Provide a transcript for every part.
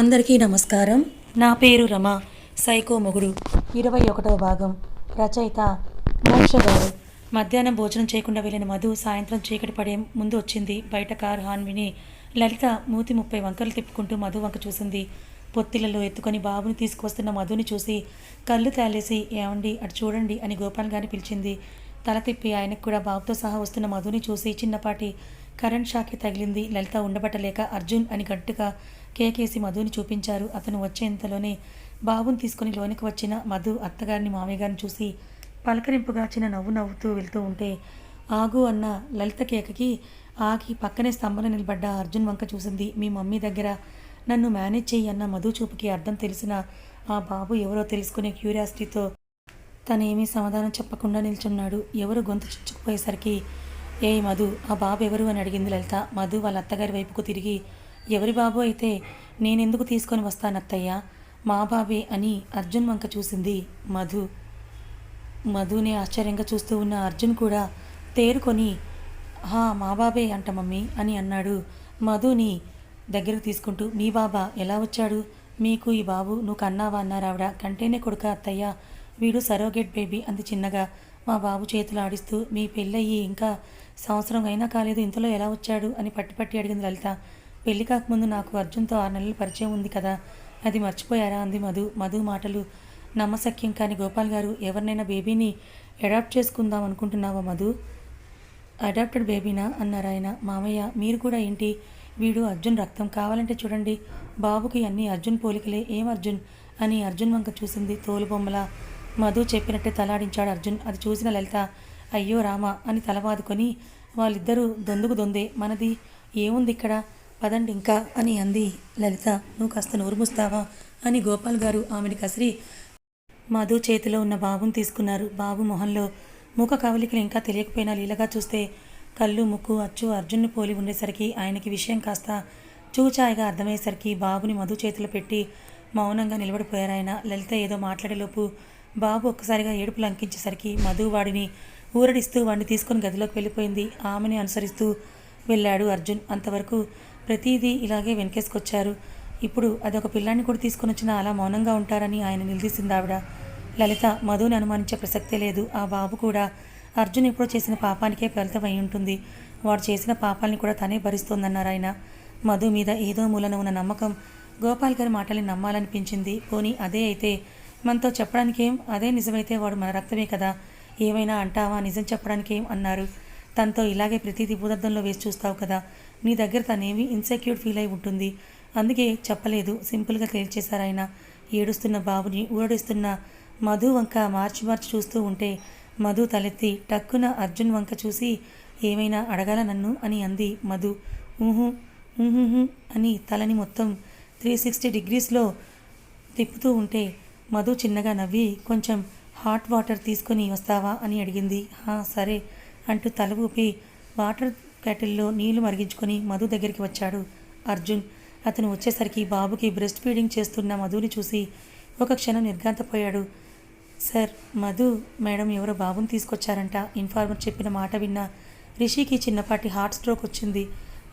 అందరికీ నమస్కారం. నా పేరు రమ. సైకో మొగుడు. ఇరవై ఒకటవ భాగం. రచయిత మోక్ష గారు. మధ్యాహ్నం భోజనం చేయకుండా వెళ్ళిన మధు సాయంత్రం చీకటి పడే ముందు వచ్చింది. బయట కారు హాన్ విని లలిత మూతి ముప్పై వంకలు తిప్పుకుంటూ మధు వంక చూసింది. పొత్తిలలో ఎత్తుకొని బాబుని తీసుకువస్తున్న మధుని చూసి కళ్ళు తేలేసి ఏమండి అటు చూడండి అని గోపాల్ గారిని పిలిచింది. తల తిప్పి ఆయనకు కూడా బాబుతో సహా వస్తున్న మధుని చూసి చిన్నపాటి కరెంట్ షాక్కి తగిలింది. లలిత ఉండబట్టలేక అర్జున్ అని గట్టిగా కేకేసి మధుని చూపించారు. అతను వచ్చేంతలోనే బాబుని తీసుకుని లోనికి వచ్చిన మధు అత్తగారిని మామయ్య గారిని చూసి పలకరింపుగా చిన్న నవ్వు నవ్వుతూ వెళ్తూ ఉంటే ఆగు అన్న లలిత కేకకి ఆగి పక్కనే స్తంభన నిలబడ్డ అర్జున్ వంక చూసింది. మీ మమ్మీ దగ్గర నన్ను మేనేజ్ చెయ్యి అన్న మధు చూపుకి అర్థం తెలిసిన ఆ బాబు ఎవరో తెలుసుకునే క్యూరియాసిటీతో తనేమీ సమాధానం చెప్పకుండా నిల్చున్నాడు. ఎవరు గొంతు చుచ్చుకుపోయేసరికి ఏ మధు ఆ బాబు ఎవరు? అని అడిగింది లలిత. మధు వాళ్ళ అత్తగారి వైపుకు తిరిగి ఎవరి బాబు అయితే నేనెందుకు తీసుకొని వస్తాను అత్తయ్య మా బాబే అని అర్జున్ వంక చూసింది మధు. మధుని ఆశ్చర్యంగా చూస్తూ ఉన్న అర్జున్ కూడా తేరుకొని హా మా బాబే అంట మమ్మీ అని అన్నాడు. మధుని దగ్గరకు తీసుకుంటూ మీ బాబా ఎలా వచ్చాడు? మీకు ఈ బాబు నువ్వు కన్నావా అన్నారు ఆవిడ కంటేనే కొడుక అత్తయ్య. వీడు సరోగేట్ బేబీ అంది చిన్నగా. మా బాబు చేతులు ఆడిస్తూ మీ పెళ్ళయ్యి ఇంకా సంవత్సరం అయినా కాలేదు ఇంతలో ఎలా వచ్చాడు? అని పట్టి పట్టి అడిగింది లలిత. పెళ్ళి కాకముందు నాకు అర్జున్తో ఆరు నెలల పరిచయం ఉంది కదా. అది మర్చిపోయారా? అంది మధు. మధు మాటలు. నమ్మశక్యం కాని గోపాల్ గారు ఎవరినైనా బేబీని అడాప్ట్ చేసుకుందాం అనుకుంటున్నావా మధు? అడాప్టెడ్ బేబీనా? అన్నారు ఆయన. మామయ్య మీరు కూడా ఏంటి? వీడు అర్జున్ రక్తం కావాలంటే చూడండి. బాబుకి అన్ని అర్జున్ పోలికలే. ఏం అర్జున్? అని అర్జున్ వంక చూసింది తోలుబొమ్మల. మధు చెప్పినట్టే తలాడించాడు అర్జున్. అది చూసిన లలిత అయ్యో రామ అని తలబాదుకొని వాళ్ళిద్దరూ దొందుకు దొందే. మనది ఏముంది ఇక్కడ? పదండి ఇంకా అని అంది లలిత. నువ్వు కాస్త నోరు మూస్తావా? అని గోపాల్ గారు ఆమెని కసిరి. మధు చేతిలో ఉన్న బాబుని తీసుకున్నారు. బాబు మొహంలో ముఖ కవలికలు ఇంకా తెలియకపోయినా లీలగా చూస్తే కళ్ళు ముక్కు అచ్చు అర్జున్ని పోలి ఉండేసరికి ఆయనకి విషయం కాస్త చూచాయిగా అర్థమయ్యేసరికి బాబుని మధు చేతిలో పెట్టి మౌనంగా నిలబడిపోయారు ఆయన. లలిత ఏదో మాట్లాడేలోపు బాబు ఒక్కసారిగా ఏడుపు లంకించేసరికి మధు వాడిని ఊరడిస్తూ వాడిని తీసుకొని గదిలోకి వెళ్ళిపోయింది. ఆమెని అనుసరిస్తూ వెళ్ళాడు అర్జున్. అంతవరకు ప్రతిదీ ఇలాగే వెనకేసుకొచ్చారు. ఇప్పుడు అదొక పిల్లాన్ని కూడా తీసుకొని వచ్చినా అలా మౌనంగా ఉంటారని ఆయన నిలదీసింది ఆవిడ. లలిత మధుని అనుమానించే ప్రసక్తే లేదు. ఆ బాబు కూడా అర్జున్ ఎప్పుడో చేసిన పాపానికే ఫలితం అయి ఉంటుంది. వాడు చేసిన పాపాలని కూడా తనే భరిస్తోందన్నారు ఆయన. మధు మీద ఏదో మూలన ఉన్న నమ్మకం గోపాల్ గారి మాటల్ని నమ్మాలనిపించింది. పోనీ అదే అయితే మనతో చెప్పడానికేం? అదే నిజమైతే వాడు మన రక్తమే కదా. ఏమైనా అంటావా? నిజం చెప్పడానికేం? అన్నారు. తనతో ఇలాగే ప్రతిదీ భూదద్దంలో వేసి చూస్తావు కదా. నీ దగ్గర తనేమి ఇన్సెక్యూర్ ఫీల్ అయి ఉంటుంది. అందుకే చెప్పలేదు సింపుల్గా తేల్చేశారు ఆయన. ఏడుస్తున్న బాబుని ఊరడిస్తున్న మధు వంక మార్చి మార్చి చూస్తూ ఉంటే మధు తలెత్తి టక్కున అర్జున్ వంక చూసి ఏమైనా అడగాల నన్ను? అని అంది మధు. ఊహు ఊహు అని తలని మొత్తం త్రీ సిక్స్టీ డిగ్రీస్లో తిప్పుతూ ఉంటే మధు చిన్నగా నవ్వి కొంచెం హాట్ వాటర్ తీసుకొని వస్తావా? అని అడిగింది. సరే. అంటూ తల ఊపి వాటర్ క్యాటిల్లో నీళ్ళు మరిగించుకొని మధు దగ్గరికి వచ్చాడు. అర్జున్ అతను వచ్చేసరికి బాబుకి బ్రెస్ట్ ఫీడింగ్ చేస్తున్న మధుని చూసి ఒక క్షణం నిర్ఘాంతపోయాడు. సార్ మధు మేడం ఎవరో బాబుని తీసుకొచ్చారంట. ఇన్ఫార్మర్ చెప్పిన మాట విన్న రిషికి చిన్నపాటి హార్ట్ స్ట్రోక్ వచ్చింది.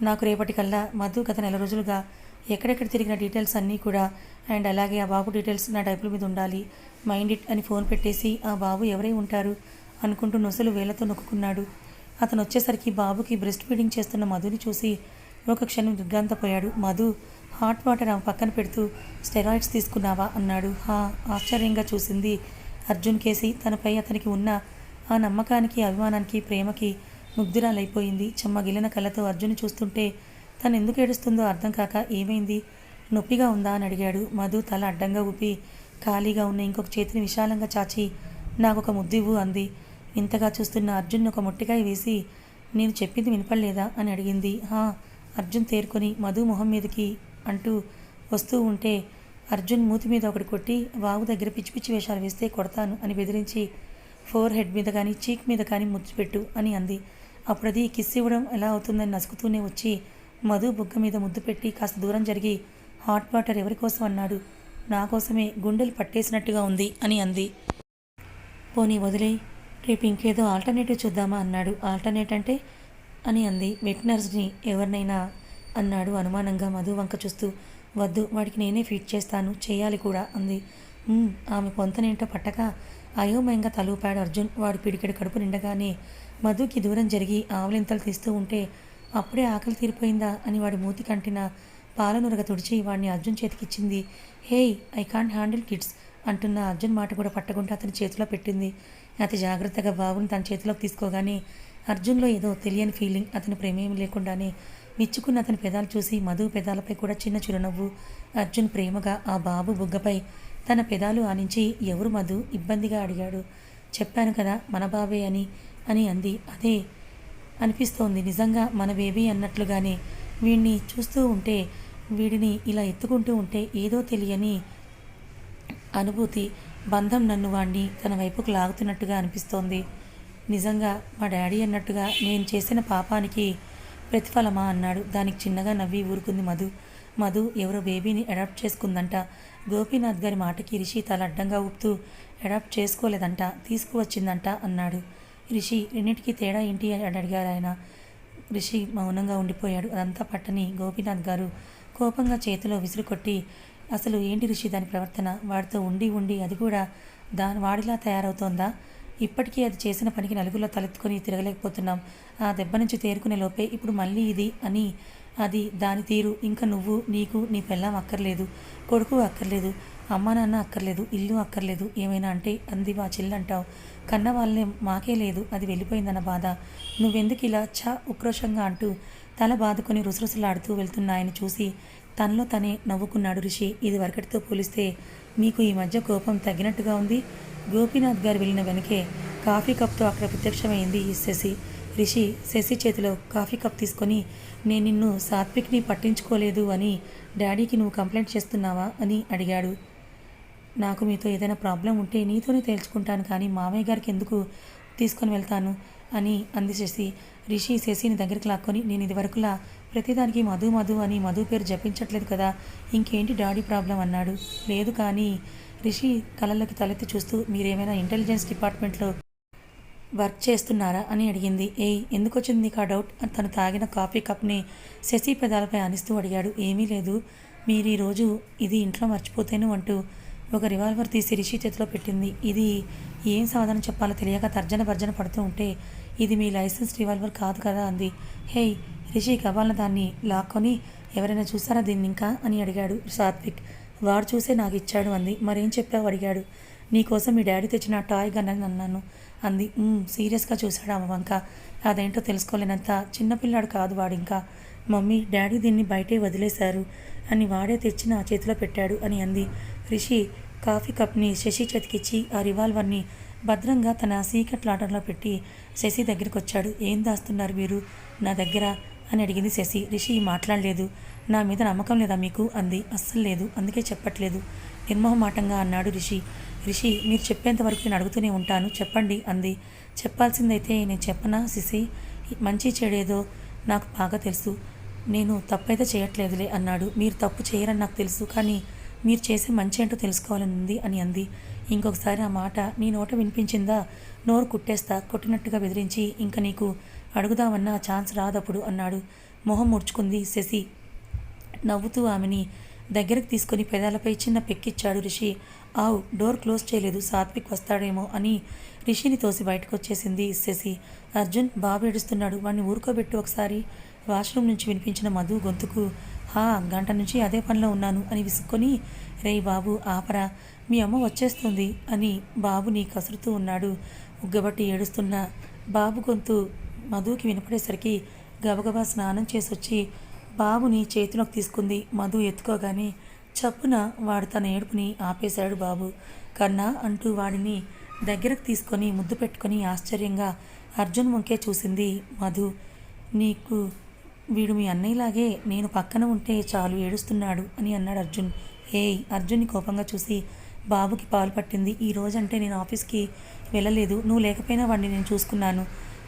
నాకు రేపటికల్లా మధు గత నెల రోజులుగా ఎక్కడెక్కడ తిరిగిన డీటెయిల్స్ అన్నీ కూడా అండ్ అలాగే ఆ బాబు డీటెయిల్స్ నా డైపుల మీద ఉండాలి. మైండ్ ఇట్ అని ఫోన్ పెట్టేసి ఆ బాబు ఎవరై ఉంటారు? అనుకుంటూ నొసలు వేలతో నొక్కున్నాడు. అతను వచ్చేసరికి బాబుకి బ్రెస్ట్ ఫీడింగ్ చేస్తున్న మధుని చూసి ఒక క్షణం దిగ్గాంతపోయాడు. మధు హాట్ వాటర్ ఆమె పక్కన పెడుతూ స్టెరాయిడ్స్ తీసుకున్నావా? అన్నాడు. హా ఆశ్చర్యంగా చూసింది అర్జున్ కేసి. తనపై అతనికి ఉన్న ఆ నమ్మకానికి అభిమానానికి ప్రేమకి ముగ్ధురాలైపోయింది. చెమ్మగిలిన కళ్ళతో అర్జున్ చూస్తుంటే తను ఎందుకు ఏడుస్తుందో అర్థం కాక ఏమైంది? నొప్పిగా ఉందా? అని అడిగాడు. మధు తల అడ్డంగా ఊపి ఖాళీగా ఉన్న ఇంకొక చేతిని విశాలంగా చాచి నాకొక ముద్దివ్వు అంది. ఇంతగా చూస్తున్న అర్జున్ ఒక ముట్టికాయ వేసి నేను చెప్పింది వినపడలేదా? అని అడిగింది. హా అర్జున్ తేరుకొని మధు మొహం మీదకి అంటూ వస్తూ ఉంటే అర్జున్ మూతి మీద ఒకటి కొట్టి వాగు దగ్గర పిచ్చి పిచ్చి వేషాలు వేస్తే కొడతాను అని బెదిరించి ఫోర్ హెడ్ మీద కానీ చీక్ మీద కానీ ముచ్చిపెట్టు అని అంది. అప్పుడు అది కిస్ ఇవ్వడం ఎలా అవుతుందని నసుకుతూనే వచ్చి మధు బుగ్గ మీద ముద్దు పెట్టి కాస్త దూరం జరిగి హాట్ వాటర్ ఎవరి కోసం? అన్నాడు. నా కోసమే గుండెలు పట్టేసినట్టుగా ఉంది అని అంది. పోనీ వదిలే రేపు ఇంకేదో ఆల్టర్నేటివ్ చూద్దామా అన్నాడు. ఆల్టర్నేట్ అంటే? అని అంది. వెటనర్స్ని ఎవరినైనా అన్నాడు అనుమానంగా మధు వంక చూస్తూ. వద్దు వాడికి నేనే ఫీట్ చేస్తాను చేయాలి కూడా అంది. ఆమె పొంతనేంటో పట్టక అయోమయంగా తలూపాడు అర్జున్. వాడు పిడికెడు కడుపు నిండగానే మధుకి దూరం జరిగి ఆవలింతలు తీస్తూ ఉంటే అప్పుడే ఆకలి తీరిపోయిందా అని వాడి మూతి కంటిన పాలనురగ తుడిచి వాడిని Arjun చేతికిచ్చింది. Hey I can't handle kids అంటున్న అర్జున్ మాట కూడా పట్టకుండా అతని చేతిలో పెట్టింది. అతి జాగ్రత్తగా బాబుని తన చేతిలోకి తీసుకోగానే అర్జున్లో ఏదో తెలియని ఫీలింగ్ అతని ప్రేమేం లేకుండానే విచ్చుకున్న అతని పెదాలు చూసి మధు పెదాలపై కూడా చిన్న చిరునవ్వు. అర్జున్ ప్రేమగా ఆ బాబు బుగ్గపై తన పెదాలు ఆనించి ఎవరు మధు? ఇబ్బందిగా అడిగాడు. చెప్పాను కదా మన బాబే అని అని అంది. అదే అనిపిస్తోంది. నిజంగా మన బేబీ అన్నట్లుగానే వీడిని చూస్తూ ఉంటే వీడిని ఇలా ఎత్తుకుంటూ ఉంటే ఏదో తెలియని అనుభూతి బంధం నన్ను వాణ్ణి తన వైపుకు లాగుతున్నట్టుగా అనిపిస్తోంది. నిజంగా మా డాడీ అన్నట్టుగా నేను చేసిన పాపానికి ప్రతిఫలమా అన్నాడు. దానికి చిన్నగా నవ్వి ఊరుకుంది మధు. మధు ఎవరో బేబీని అడాప్ట్ చేసుకుందంట. గోపీనాథ్ గారి మాటకి రిషి తల అడ్డంగా ఊపుతూ అడాప్ట్ చేసుకోలేదంట తీసుకువచ్చిందంట అన్నాడు. రిషి రెండింటికి తేడా ఏంటి? అని అడిగారు ఆయన. రిషి మౌనంగా ఉండిపోయాడు. అదంతా పట్టని గోపీనాథ్ గారు కోపంగా చేతిలో విసిరి కొట్టి అసలు ఏంటి ఋషి దాని ప్రవర్తన? వాడితో ఉండి ఉండి అది కూడా దాని వాడిలా తయారవుతోందా? ఇప్పటికీ అది చేసిన పనికి నలుగురిలో తలెత్తుకొని తిరగలేకపోతున్నాం. ఆ దెబ్బ నుంచి తేరుకునే లోపే ఇప్పుడు మళ్ళీ ఇది అని అది దాని తీరు. ఇంకా నువ్వు నీకు నీ పెళ్ళాం అక్కర్లేదు. కొడుకు అక్కర్లేదు. అమ్మా నాన్న అక్కర్లేదు. ఇల్లు అక్కర్లేదు. ఏమైనా అంటే అంది మా చెల్లంటావు. కన్న వాళ్ళే మాకే లేదు. అది వెళ్ళిపోయిందన్న బాధ. నువ్వెందుకు ఇలా చా ఉక్రోషంగా అంటూ తల బాదుకొని రుసరుసలాడుతూ వెళ్తున్నాయని చూసి తనలో తనే నవ్వుకున్నాడు రిషి. ఇది వరకటితో పోలిస్తే మీకు ఈ మధ్య కోపం తగ్గినట్టుగా ఉంది. గోపీనాథ్ గారు వెళ్ళిన వెనకే కాఫీ కప్తో అక్కడ ప్రత్యక్షమైంది ఈ శశి. రిషి శశి చేతిలో కాఫీ కప్ తీసుకొని నేను నిన్ను సాత్విక్ని పట్టించుకోలేదు అని డాడీకి నువ్వు కంప్లైంట్ చేస్తున్నావా? అని అడిగాడు. నాకు మీతో ఏదైనా ప్రాబ్లం ఉంటే నీతోనే తేల్చుకుంటాను కానీ మామయ్య గారికి ఎందుకు తీసుకొని వెళ్తాను? అని అంది శశి రిషి శశిని దగ్గరికి లాక్కొని నేను ఇదివరకులా ప్రతిదానికి మధు మధు అని మధు పేరు జపించట్లేదు కదా ఇంకేంటి డాడీ ప్రాబ్లం? అన్నాడు. లేదు కానీ రిషి కళ్ళలోకి తలెత్తి చూస్తూ మీరేమైనా ఇంటెలిజెన్స్ డిపార్ట్మెంట్లో వర్క్ చేస్తున్నారా? అని అడిగింది. ఏయ్ ఎందుకు వచ్చింది నీకు ఆ డౌట్? అని తను తాగిన కాఫీ కప్ని శశి పెదాలపై అనిస్తూ అడిగాడు. ఏమీ లేదు. మీరు ఈరోజు ఇది ఇంట్లో మర్చిపోతేను అంటూ ఒక రివాల్వర్ తీసి రిషి చేతిలో పెట్టింది. ఇది ఏం సమాధానం చెప్పాలో తెలియక తర్జన భర్జన పడుతూ ఉంటే ఇది మీ లైసెన్స్ రివాల్వర్ కాదు కదా అంది. హేయ్ రిషి కవ్వాలన్న దాన్ని లాక్కొని ఎవరైనా చూసారా దీన్ని ఇంకా? అని అడిగాడు సాత్విక్. వాడు చూసే నాకు ఇచ్చాడు అంది. మరేం చెప్పావు? అడిగాడు. నీకోసం మీ డాడీ తెచ్చిన టాయ్ గన్ అని అన్నాను అంది. సీరియస్గా చూశాడు ఆమె వంక? అదేంటో తెలుసుకోలేనంత చిన్నపిల్లాడు కాదు వాడు ఇంకా మమ్మీ డాడీ దీన్ని బయటే వదిలేశారు అని వాడే తెచ్చి నా చేతిలో పెట్టాడు అని అంది. రిషి కాఫీ కప్ని శశి చేతికిచ్చి ఆ రివాల్వర్ని భద్రంగా తన సీక్రెట్ లాటర్లో పెట్టి శశి దగ్గరికి వచ్చాడు ఏం దాస్తున్నారు మీరు? నా దగ్గర? అని అడిగింది శశి. రిషి మాట్లాడలేదు. నా మీద నమ్మకం లేదా మీకు? అంది. అస్సలు లేదు. అందుకే చెప్పట్లేదు. నిర్మోహమాటంగా అన్నాడు రిషి. రిషి మీరు చెప్పేంత వరకు నేను అడుగుతూనే ఉంటాను. చెప్పండి అంది. చెప్పాల్సిందైతే నేను చెప్పనా శశి? మంచి చెడేదో నాకు బాగా తెలుసు. నేను తప్పైతే చేయట్లేదులే అన్నాడు. మీరు తప్పు చేయరని నాకు తెలుసు. కానీ మీరు చేసే మంచి ఏంటో తెలుసుకోవాలని ఉంది అని అంది. ఇంకొకసారి ఆ మాట నీ నోట వినిపించిందా? నోరు కుట్టేస్తా కొట్టినట్టుగా బెదిరించి ఇంకా నీకు అడుగుదామన్న ఛాన్స్ రాదప్పుడు అన్నాడు. మొహం ముడుచుకుంది శశి. నవ్వుతూ ఆమెని దగ్గరకు తీసుకొని పెదాలపై చిన్న పెక్కిచ్చాడు రిషి. ఆవు డోర్ క్లోజ్ చేయలేదు సాత్విక్ వస్తాడేమో అని రిషిని తోసి బయటకు వచ్చేసింది శశి. అర్జున్ బాబు ఏడుస్తున్నాడు వాడిని ఊరుకోబెట్టు ఒకసారి. వాష్రూమ్ నుంచి వినిపించిన మధు గొంతుకు హా గంట నుంచి అదే పనిలో ఉన్నాను అని విసుక్కొని రేయ్ బాబు ఆపరా మీ అమ్మ వచ్చేస్తుంది అని బాబుని కసురుతూ ఉన్నాడు. ఉగ్గబట్టి ఏడుస్తున్న బాబు గొంతు మధుకి వినపడేసరికి గబగబా స్నానం చేసి వచ్చి బాబుని చేతిలోకి తీసుకుంది. మధు ఎత్తుకోగానే చప్పున వాడు తన ఏడుపుని ఆపేశాడు బాబు. కన్నా అంటూ వాడిని దగ్గరకు తీసుకొని ముద్దు పెట్టుకొని ఆశ్చర్యంగా అర్జున్ వంకే చూసింది మధు. నీకు వీడు మీ అన్నయ్యలాగే నేను పక్కన ఉంటే చాలు ఏడుస్తున్నాడు అని అన్నాడు అర్జున్. ఏయ్ అర్జున్ని కోపంగా చూసి బాబుకి పాలు పట్టింది. ఈ రోజంటే నేను ఆఫీస్కి వెళ్ళలేదు. నువ్వు లేకపోయినా వాడిని నేను చూసుకున్నాను.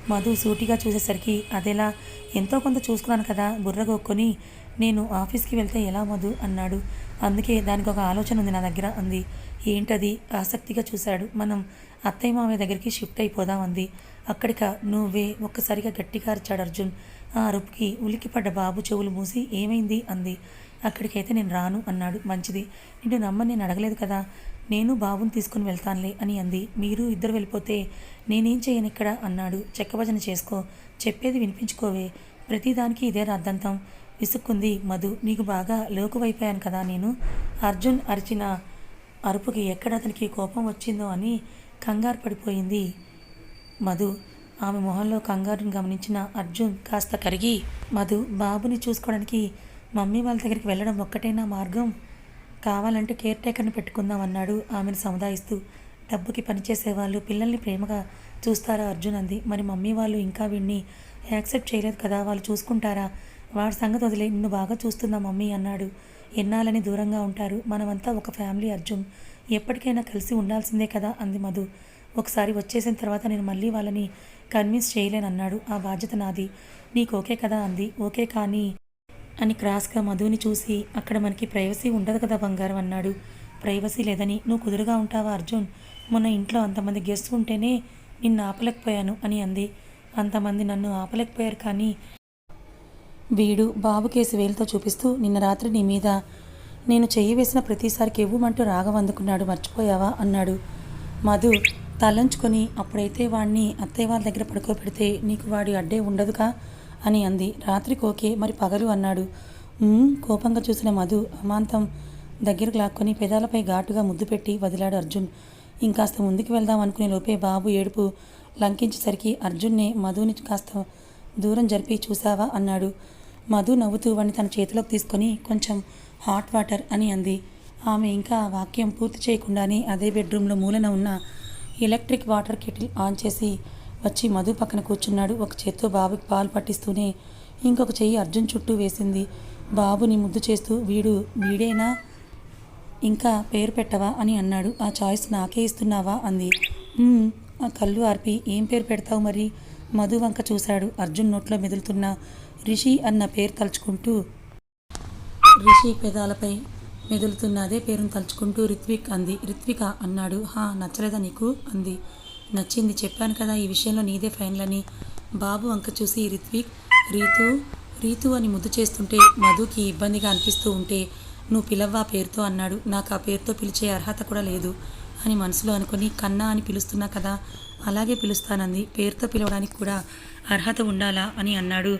మధు సూటిగా చూసేసరికి అదేలా? ఎంతో కొంత చూసుకున్నాను కదా బుర్రగొక్కొని నేను ఆఫీస్కి వెళ్తే ఎలా మధు? అన్నాడు. అందుకే దానికి ఒక ఆలోచన ఉంది నా దగ్గర అంది. ఏంటది? ఆసక్తిగా చూశాడు. మనం అత్తయ్య మామయ్య దగ్గరికి షిఫ్ట్ అయిపోదాం అంది. అక్కడిక నువ్వే ఒక్కసారిగా గట్టిగా అరిచాడు అర్జున్. ఆ అరుపుకి ఉలికిపడ్డ బాబు చెవులు మూసి ఏమైంది? అంది. అక్కడికైతే నేను రాను అన్నాడు. మంచిది. నిన్ను నమ్మని నేను అడగలేదు కదా. నేను బాబుని తీసుకుని వెళ్తానులే అని అంది. మీరు ఇద్దరు వెళ్ళిపోతే నేనేం చేయను ఇక్కడ? అన్నాడు. చెక్కభజన చేసుకో. చెప్పేది వినిపించుకోవే. ప్రతిదానికి ఇదే రాద్దంతం. విసుక్కుంది మధు. నీకు బాగా లోకువైపోయాను కదా నేను. అర్జున్ అరిచిన అరుపుకి ఎక్కడ అతనికి కోపం వచ్చిందో అని కంగారు పడిపోయింది. మధు ఆమె మొహంలో కంగారుని గమనించిన అర్జున్ కాస్త కరిగి మధు బాబుని చూసుకోవడానికి మమ్మీ వాళ్ళ దగ్గరికి వెళ్ళడం ఒక్కటైనా మార్గం? కావాలంటే కేర్ టేకర్ని పెట్టుకుందాం అన్నాడు ఆమెను సముదాయిస్తూ. డబ్బుకి పనిచేసే వాళ్ళు పిల్లల్ని ప్రేమగా చూస్తారా అర్జున్ అంది. మరి మమ్మీ వాళ్ళు ఇంకా వీడిని యాక్సెప్ట్ చేయలేదు కదా వాళ్ళు చూసుకుంటారా? వాడి సంగతి వదిలే నిన్ను బాగా చూస్తుందా మమ్మీ అన్నాడు. ఎన్నాలని దూరంగా ఉంటారు మనమంతా ఒక ఫ్యామిలీ అర్జున్. ఎప్పటికైనా కలిసి ఉండాల్సిందే కదా అంది మధు. ఒకసారి వచ్చేసిన తర్వాత నేను మళ్ళీ వాళ్ళని కన్విన్స్ చేయలేనన్నాడు ఆ బాధ్యత నాది. నీకు ఓకే కదా అంది. ఓకే కానీ అని క్రాస్గా మధుని చూసి అక్కడ మనకి ప్రైవసీ ఉండదు కదా బంగారం అన్నాడు. ప్రైవసీ లేదని. నువ్వు కుదురుగా ఉంటావా అర్జున్? మొన్న ఇంట్లో అంతమంది గెస్ట్ ఉంటేనే నిన్ను ఆపలేకపోయాను అని అంది. అంతమంది నన్ను ఆపలేకపోయారు కానీ వీడు బాబు కేసు వేలుతో చూపిస్తూ నిన్న రాత్రి నీ మీద నేను చెయ్యి వేసిన ప్రతిసారికి ఇవ్వమంటూ రాగం అందుకున్నాడు. మర్చిపోయావా? అన్నాడు. మధు తలంచుకొని అప్పుడైతే వాడిని అత్తయ్య వాళ్ళ దగ్గర పడుకోబెడితే నీకు వాడి అడ్డే ఉండదుగా? అని అంది. రాత్రికి ఓకే మరి పగలు అన్నాడు. కోపంగా చూసిన మధు అమాంతం దగ్గరకు లాక్కొని పెదాలపై ఘాటుగా ముద్దు పెట్టి వదిలాడు అర్జున్. ఇంకాస్త ముందుకు వెళ్దాం అనుకునే లోపే బాబు ఏడుపు లంకించేసరికి అర్జున్నే మధుని కాస్త దూరం జరిపి చూసావా అన్నాడు. మధు నవ్వుతూ వాడిని తన చేతిలోకి తీసుకొని కొంచెం హాట్ వాటర్ అని అంది. ఆమె ఇంకా ఆ వాక్యం పూర్తి చేయకుండానే అదే బెడ్రూమ్లో మూలన ఉన్న ఎలక్ట్రిక్ వాటర్ కెటిల్ ఆన్ చేసి వచ్చి మధు పక్కన కూర్చున్నాడు. ఒక చేత్తో బాబుకి పాలు పట్టిస్తూనే ఇంకొక చెయ్యి అర్జున్ చుట్టూ వేసింది. బాబుని ముద్దు చేస్తూ వీడు వీడేనా? ఇంకా పేరు పెట్టవా? అని అన్నాడు. ఆ చాయిస్ నాకే ఇస్తున్నావా? అంది. ఆ కళ్ళు ఆర్పి ఏం పేరు పెడతావు మరి? మధు వంక చూశాడు. అర్జున్ నోట్లో మెదులుతున్న రిషి అన్న పేరు తలుచుకుంటూ రిషి పెదాలపై మెదులుతున్న అదే పేరును తలుచుకుంటూ రిత్విక్ అంది. రిత్విక అన్నాడు. హా నచ్చలేదా నీకు? అంది. నచ్చింది. చెప్పాను కదా ఈ విషయంలో నీదే ఫైనల్ అని బాబు వంక చూసి రిత్విక్ రీతు రీతు అని ముద్దు చేస్తుంటే మధుకి ఇబ్బందిగా అనిపిస్తూ ఉంటే నువ్వు పిలవ్వా పేరుతో? అన్నాడు. నాకు ఆ పేరుతో పిలిచే అర్హత కూడా లేదు అని మనసులో అనుకుని కన్నా అని పిలుస్తున్నా కదా అలాగే పిలుస్తానంది. పేరుతో పిలవడానికి కూడా అర్హత ఉండాలా? అని అన్నాడు.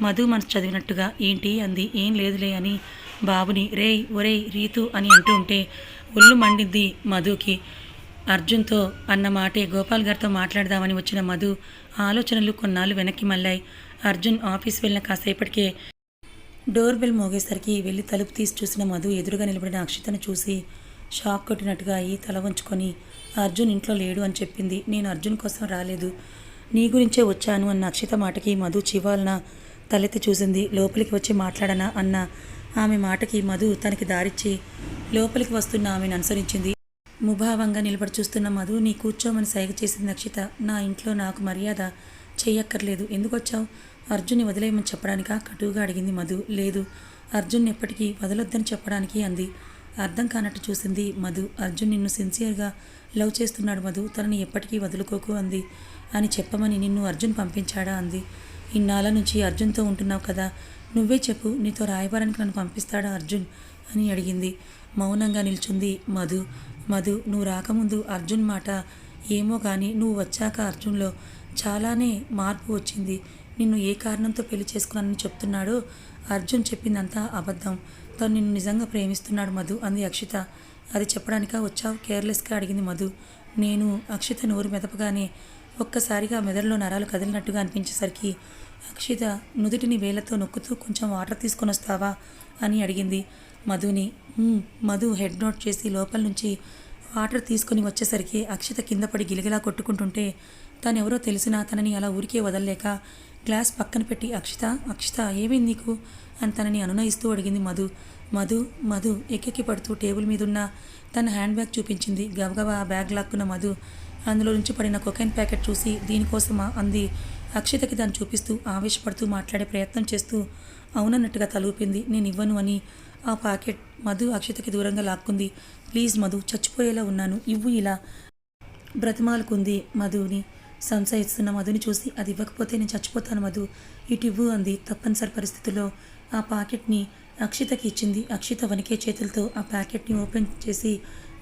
మధు మనసు చదివినట్టుగా ఏంటి? అంది. ఏం లేదులే అని బాబుని రేయ్ ఒరేయ్ రీతు అని అంటూ ఉంటే ఒళ్ళు మండింది మధుకి. అర్జున్తో అన్న మాటే గోపాల్ గారితో మాట్లాడదామని వచ్చిన మధు ఆలోచనలు కొన్నాళ్ళు వెనక్కి మళ్ళాయి. అర్జున్ ఆఫీస్ వెళ్ళిన కాసేపటికే డోర్ బెల్ మోగేసరికి వెళ్ళి తలుపు తీసి చూసిన మధు ఎదురుగా నిలబడిన అక్షితను చూసి షాక్ కొట్టినట్టుగా అయ్యి తల వంచుకొని అర్జున్ ఇంట్లో లేడు అని చెప్పింది. నేను అర్జున్ కోసం రాలేదు. నీ గురించే వచ్చాను అన్న అక్షిత మాటకి మధు చివాలన తలెత్తి చూసింది. లోపలికి వచ్చి మాట్లాడనా అన్న ఆమె మాటకి మధు తనకి దారిచ్చి లోపలికి వస్తున్న ఆమెను అనుసరించింది. ముభావంగా నిలబడి చూస్తున్న మధు నీ కూర్చోమని సైగ చేసింది నక్షిత. నా ఇంట్లో నాకు మర్యాద చెయ్యక్కర్లేదు. ఎందుకు వచ్చావు అర్జున్ని వదిలేయమని చెప్పడానికా? కటువుగా అడిగింది మధు. లేదు. అర్జున్ ఎప్పటికీ వదలొద్దని చెప్పడానికి అంది. అర్థం కానట్టు చూసింది మధు. అర్జున్ నిన్ను సిన్సియర్గా లవ్ చేస్తున్నాడు మధు. తనని ఎప్పటికీ వదులుకోకు అంది. అని చెప్పమని నిన్ను అర్జున్ పంపించాడా? అంది. ఇన్నాళ్ళ నుంచి అర్జున్తో ఉంటున్నావు కదా. నువ్వే చెప్పు నీతో రాయబారానికి నన్ను పంపిస్తాడా అర్జున్? అని అడిగింది. మౌనంగా నిల్చుంది మధు. మధు నువ్వు రాకముందు అర్జున్ మాట ఏమో కానీ నువ్వు వచ్చాక అర్జున్లో చాలానే మార్పు వచ్చింది. నిన్ను ఏ కారణంతో పెళ్ళి చేసుకున్నానని చెప్తున్నాడో అర్జున్ చెప్పిందంతా అబద్ధం. తను నిన్ను నిజంగా ప్రేమిస్తున్నాడు మధు అంది అక్షిత. అది చెప్పడానికా వచ్చావు? కేర్లెస్గా అడిగింది మధు. నేను అక్షిత నోరు మెదపగానే ఒక్కసారిగా మెదడులో నరాలు కదిలినట్టుగా అనిపించేసరికి అక్షిత నుదుటిని వేలతో నొక్కుతూ కొంచెం వాటర్ తీసుకొని వస్తావా అని అడిగింది. మధుని మధు హెడ్ నోట్ చేసి లోపల నుంచి వాటర్ తీసుకొని వచ్చేసరికి అక్షిత కింద పడి గిలగిలా కొట్టుకుంటుంటే తనెవరో తెలిసినా తనని అలా ఊరికే వదలలేక గ్లాస్ పక్కన పెట్టి అక్షిత అక్షిత ఏమైంది నీకు? అని తనని అనునయిస్తూ అడిగింది మధు. మధు మధు ఎక్కెక్కి పడుతూ టేబుల్ మీదున్న తన హ్యాండ్ బ్యాగ్ చూపించింది. గబగబా ఆ బ్యాగ్ లాక్కున్న మధు అందులో నుంచి పడిన కొకైన్ ప్యాకెట్ చూసి దీనికోసమా? అంది. అక్షితకి దాన్ని చూపిస్తూ ఆవేశపడుతూ మాట్లాడే ప్రయత్నం చేస్తూ అవునన్నట్టుగా తలూపింది. నేను ఇవ్వను అని ఆ ప్యాకెట్ మధు అక్షితకి దూరంగా లాక్కుంది. ప్లీజ్ మధు చచ్చిపోయేలా ఉన్నాను. ఇవ్వు ఇలా బ్రతిమాలుకుంది మధుని. సంశయిస్తున్న మధుని చూసి అది ఇవ్వకపోతే నేను చచ్చిపోతాను మధు. ఇటు ఇవ్వు అంది. తప్పనిసరి పరిస్థితుల్లో ఆ ప్యాకెట్ని అక్షితకి ఇచ్చింది. అక్షిత వణికే చేతులతో ఆ ప్యాకెట్ని ఓపెన్ చేసి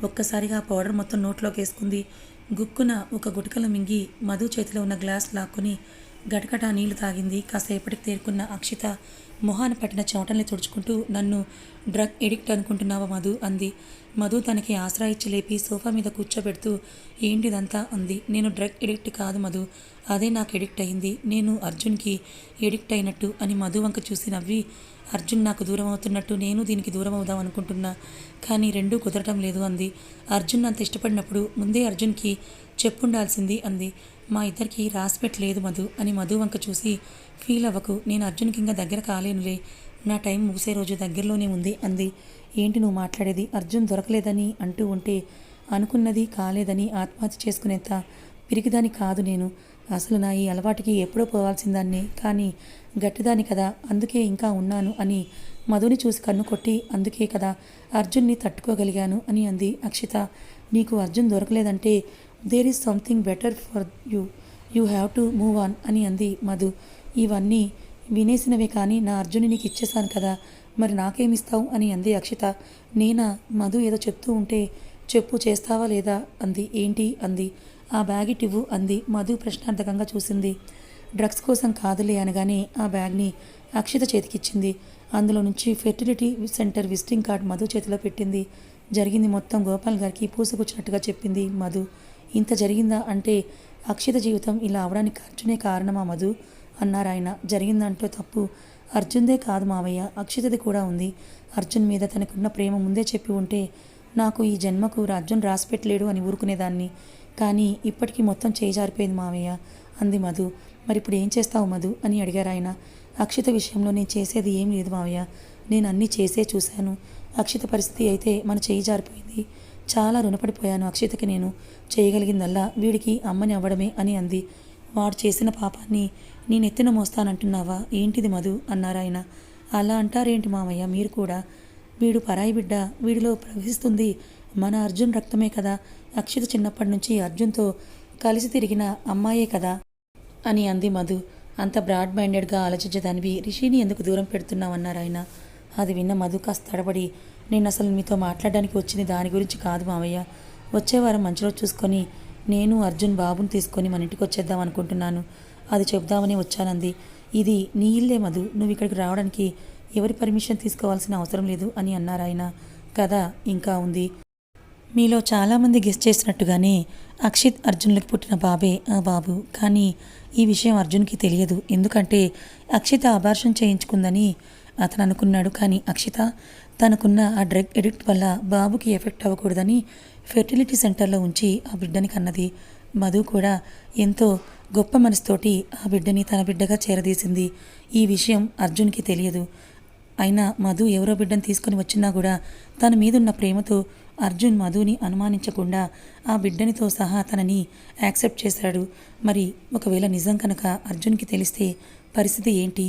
ఒక్కసారిగా ఆ పౌడర్ మొత్తం నోట్లోకి వేసుకుంది. గుక్కున ఒక గుటకల మింగి మధు చేతిలో ఉన్న గ్లాస్ లాక్కుని గటగట నీళ్ళు తాగింది. కాసేపటికి తేరుకున్న అక్షిత మొహాన పట్టిన చోటల్ని తుడుచుకుంటూ నన్ను డ్రగ్ ఎడిక్ట్ అనుకుంటున్నావా మధు? అంది. మధు తనకి ఆసరా ఇచ్చి లేపి సోఫా మీద కూర్చోబెడుతూ ఏంటిదంతా? అంది. నేను డ్రగ్ ఎడిక్ట్ కాదు మధు. అదే నాకు ఎడిక్ట్ అయింది. నేను అర్జున్కి ఎడిక్ట్ అయినట్టు అని మధు వంక చూసి నవ్వి అర్జున్ నాకు దూరం అవుతున్నట్టు నేను దీనికి దూరం అవుదాం అనుకుంటున్నా. కానీ రెండూ కుదరటం లేదు అంది. అర్జున్ అంత ఇష్టపడినప్పుడు ముందే అర్జున్కి చెప్పుండాల్సింది అంది. మా ఇద్దరికి రాసిపెట్టలేదు మధు అని మధు వంక చూసి ఫీల్ అవ్వకు నేను అర్జున్కి ఇంకా దగ్గర కాలేనులే. నా టైం ముగిసే రోజు దగ్గరలోనే ఉంది అంది. ఏంటి నువ్వు మాట్లాడేది? అర్జున్ దొరకలేదని అంటూ ఉంటే అనుకున్నది కాలేదని ఆత్మహత్య చేసుకునేంత పిరికిదాని కాదు నేను. అసలు నా ఈ అలవాటుకి ఎప్పుడో పోవాల్సిందాన్ని. కానీ గట్టిదాని కదా అందుకే ఇంకా ఉన్నాను అని మధుని చూసి కన్ను కొట్టి అందుకే కదా అర్జున్ని తట్టుకోగలిగాను అని అంది అక్షిత. నీకు Arjun దొరకలేదంటే there is something better for you you have to move on అని అంది మధు. ఇవన్నీ వినేసినవే కానీ నా అర్జుని నీకు ఇచ్చేశాను కదా. మరి నాకేమిస్తావు? అని అంది అక్షిత. నేనా? మధు ఏదో చెప్తూ ఉంటే చెప్పు చేస్తావా లేదా? అంది. ఏంటి? అంది. ఆ బ్యాగ్ ఇవ్వు అంది. మధు ప్రశ్నార్థకంగా చూసింది. డ్రగ్స్ కోసం కాదులే అనగానే ఆ బ్యాగ్ని అక్షిత చేతికిచ్చింది. అందులో నుంచి fertility centre visiting card Madhu చేతిలో పెట్టింది. జరిగింది మొత్తం గోపాల్ గారికి పూసుకొచ్చినట్టుగా చెప్పింది మధు. ఇంత జరిగిందా అంటే అక్షిత జీవితం ఇలా అవడానికి అర్జునే కారణమా మధు? అన్నారాయన జరిగిందంటే తప్పు. అర్జున్దే కాదు మావయ్య. అక్షితది కూడా ఉంది. అర్జున్ మీద తనకున్న ప్రేమ ముందే చెప్పి ఉంటే నాకు ఈ జన్మకు అర్జున్ రాసిపెట్టలేడు అని ఊరుకునేదాన్ని. కానీ ఇప్పటికీ మొత్తం చేజారిపోయింది మావయ్య అంది మధు. మరి ఇప్పుడు ఏం చేస్తావు మధు? అని అడిగారు ఆయన. అక్షిత విషయంలో నేను చేసేది ఏం లేదు మావయ్య. నేను అన్నీ చేసే చూశాను. అక్షిత పరిస్థితి అయితే మన చేయి జారిపోయింది. చాలా రుణపడిపోయాను. అక్షితకి నేను చేయగలిగిందల్లా వీడికి అమ్మని అవ్వడమే అని అంది. వాడు చేసిన పాపాన్ని నేను ఎత్తిన మోస్తానంటున్నావా? ఏంటిది మధు? అన్నారాయన అలా అంటారేంటి మామయ్య మీరు కూడా. వీడు పరాయి బిడ్డ. వీడిలో ప్రవహిస్తుంది మన అర్జున్ రక్తమే కదా. అక్షిత చిన్నప్పటి నుంచి అర్జున్తో కలిసి తిరిగిన అమ్మాయే కదా అని అంది మధు. అంత బ్రాడ్ మైండెడ్గా ఆలోచించేదానివి. రిషిని ఎందుకు దూరం పెడుతున్నావన్నారు ఆయన. అది విన్న మధు కాస్త తడబడి నేను అసలు మీతో మాట్లాడడానికి వచ్చింది దాని గురించి కాదు మావయ్య. వచ్చే వారం మంచి రోజు చూసుకొని నేను అర్జున్ బాబుని తీసుకొని మన ఇంటికి వచ్చేద్దాం అనుకుంటున్నాను. అది చెబుదామని వచ్చానంది. ఇది నీ ఇల్లే మధు. నువ్వు ఇక్కడికి రావడానికి ఎవరి పర్మిషన్ తీసుకోవాల్సిన అవసరం లేదు అని అన్నారు ఆయన. కథ ఇంకా ఉంది. మీలో చాలామంది గెస్ట్ చేసినట్టుగానే అక్షిత్ అర్జున్లకు పుట్టిన బాబే ఆ బాబు. కానీ ఈ విషయం అర్జున్కి తెలియదు. ఎందుకంటే అక్షిత అబార్షన్ చేయించుకుందని అతను అనుకున్నాడు కానీ అక్షిత తనకున్న ఆ డ్రగ్ ఎడిక్ట్ వల్ల బాబుకి ఎఫెక్ట్ అవ్వకూడదని ఫెర్టిలిటీ సెంటర్లో ఉంచి ఆ బిడ్డని కన్నది. మధు కూడా ఎంతో గొప్ప మనసుతోటి ఆ బిడ్డని తన బిడ్డగా చేరదీసింది. ఈ విషయం అర్జున్కి తెలియదు. అయినా మధు ఎవరో బిడ్డను తీసుకొని వచ్చినా కూడా తన మీదున్న ప్రేమతో అర్జున్ మధుని అనుమానించకుండా ఆ బిడ్డనితో సహా తనని యాక్సెప్ట్ చేశాడు. మరి ఒకవేళ నిజం కనుక అర్జున్కి తెలిస్తే పరిస్థితి ఏంటి?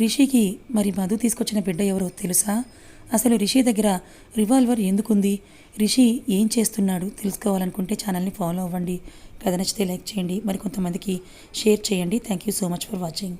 రిషికి మరి మధు తీసుకొచ్చిన బిడ్డ ఎవరో తెలుసా? అసలు రిషి దగ్గర రివాల్వర్ ఎందుకుంది? రిషి ఏం చేస్తున్నాడు? తెలుసుకోవాలనుకుంటే ఛానల్ని ఫాలో అవ్వండి. కథ నచ్చితే లైక్ చేయండి. మరి కొంతమందికి షేర్ చేయండి. Thank you so much for watching